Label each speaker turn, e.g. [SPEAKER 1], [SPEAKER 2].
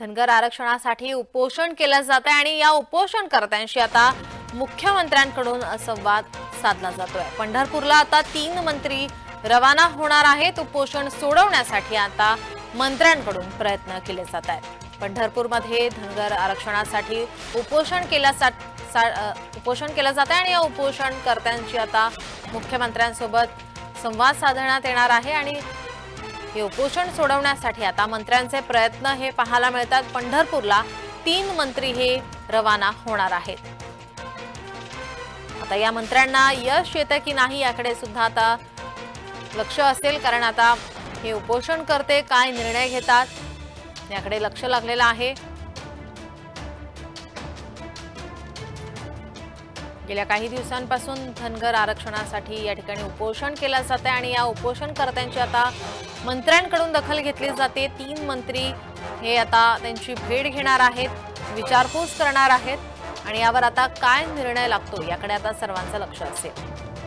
[SPEAKER 1] धनगर आरक्षणासाठी उपोषण केलं जात आहे आणि या उपोषणकर्त्यांशी आता मुख्यमंत्र्यांकडून संवाद साधला जातोय. पंढरपूरला आता तीन मंत्री रवाना होणार आहेत. उपोषण सोडवण्यासाठी आता मंत्र्यांकडून प्रयत्न केले जात आहेत. पंढरपूरमध्ये धनगर आरक्षणासाठी उपोषण केल्या उपोषण केलं जात आहे आणि या उपोषणकर्त्यांची आता मुख्यमंत्र्यांसोबत संवाद साधण्यात येणार आहे आणि हे उपोषण सोडवण्यासाठी आता मंत्र्यांचे प्रयत्न हे पाहायला मिळतात. पंढरपूरला तीन मंत्री हे रवाना होणार आहेत. आता या मंत्र्यांना यश येतं की नाही याकडे सुद्धा आता लक्ष असेल कारण आता हे उपोषण करते काय निर्णय घेतात याकडे लक्ष लागलेलं आहे. गेल्या काही दिवसांपासून धनगर आरक्षणासाठी या ठिकाणी उपोषण केलं जाते आणि या उपोषणकर्त्यांची आता मंत्र्यांकडून दखल घेतली जाते. तीन मंत्री हे आता त्यांची भेट घेणार आहेत विचारपूस करणार आहेत आणि यावर आता काय निर्णय लागतो याकडे आता सर्वांचं लक्ष असेल.